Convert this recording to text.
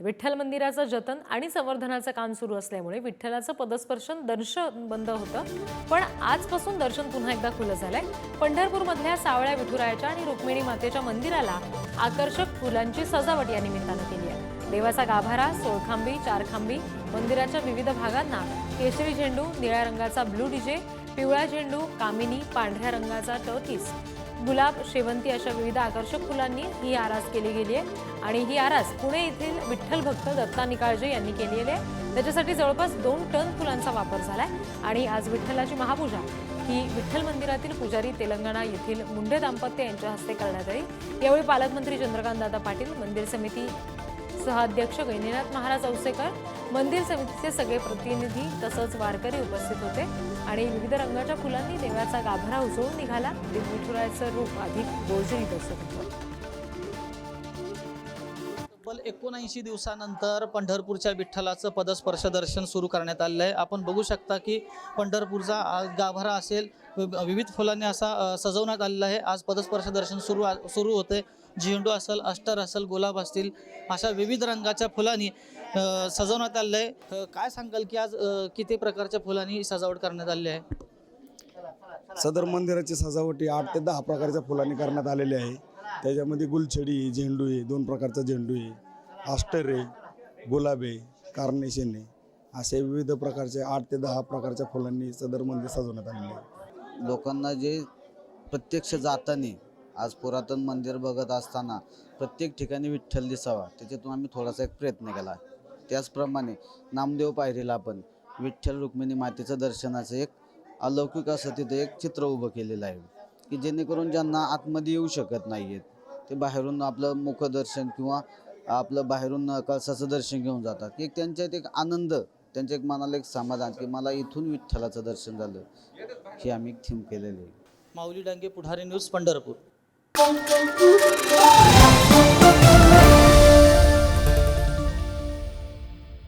आहेत. विठ्ठल मंदिराचं जतन आणि संवर्धनाचं काम सुरू असल्यामुळे विठ्ठलाचं पदस्पर्शन दर्शन बंद होतं. पण आजपासून दर्शन पुन्हा एकदा खुलं झालंय. पंढरपूरमधल्या सावळ्या विठुरायाच्या आणि रुक्मिणी मातेच्या मंदिराला आकर्षक फुलांची सजावट या निमित्तानं केली आहे. देवाचा गाभारा सोळखांबी चारखांबी मंदिराच्या विविध भागांना केशरी झेंडू निळ्या रंगाचा ब्लू डीजे पिवळा झेंडू कामिनी पांढऱ्या रंगाचा टर्किस गुलाब शेवंती अशा विविध आकर्षक फुलांनी ही आरास केली गेली आहे. आणि ही आरास पुणे येथील विठ्ठल भक्त दत्ता निकाळजे यांनी केलेली आहे. त्याच्यासाठी जवळपास दोन टन फुलांचा वापर झालाय. आणि आज विठ्ठलाची महापूजा ही विठ्ठल मंदिरातील पुजारी तेलंगणा येथील मुंडे दाम्पत्य यांच्या हस्ते करण्यात आली. यावेळी पालकमंत्री चंद्रकांत दादा पाटील मंदिर समिती सहअध्यक्ष गैनीनाथ महाराज औसेकर मंदिर समितीचे सगळे प्रतिनिधी तसंच वारकरी उपस्थित होते आणि विविध रंगाच्या फुलांनी देवाचा गाभरा उजळून निघाला. विठुरायाचं रूप अधिक गोजरी दिसत होतं. तब्बल एकोणऐंशी दिवसानंतर पंढरपूरच्या विठ्ठलाचं पदस्पर्श दर्शन सुरू करण्यात आलेलं आहे आपण बघू शकता की पंढरपूरचा आज गाभारा असेल वि- विविध फुलांनी असा सजवण्यात आलेला आहे. आज पदस्पर्श दर्शन सुरू आ- सुरू होते. झेंडू असेल अष्टर असेल गुलाब असतील अशा विविध रंगाच्या फुलांनी सजवण्यात आलेलं आहे काय सांगाल की आज किती प्रकारच्या फुलांनी सजावट करण्यात आली आहे? सदर मंदिराची सजावट ही आठ ते दहा प्रकारच्या फुलांनी करण्यात आलेली आहे. त्याच्यामध्ये गुलछडी आहे, झेंडू आहे दोन प्रकारचा झेंडू आहे. आस्टर आहे गुलाब आहे कार्नेशन आहे. असे विविध प्रकारचे आठ ते दहा प्रकारच्या फुलांनी सदर मंदिर सजवण्यात आलेले आहे. लोकांना जे प्रत्यक्ष जाताना आज पुरातन मंदिर बघत असताना प्रत्येक ठिकाणी विठ्ठल दिसावा त्याच्यातून आम्ही थोडासा एक प्रयत्न केला. त्याचप्रमाणे नामदेव पायरीला आपण विठ्ठल रुक्मिणी मातेचं दर्शनाचं एक अलौकिक असं तिथं एक चित्र उभं केलेलं आहे की जेणेकरून ज्यांना आतमध्ये येऊ शकत नाही आहेत ते बाहेरून आपलं मुखदर्शन किंवा आपलं बाहेरून कळसाचं दर्शन घेऊन जातात. एक त्यांच्यात एक आनंद त्यांच्या एक मनाला एक समाधान की मला इथून विठ्ठलाचं दर्शन झालं ही आम्ही थीम केलेली आहे. Mauli Dange Pudhari news Pandharpur. Thank you.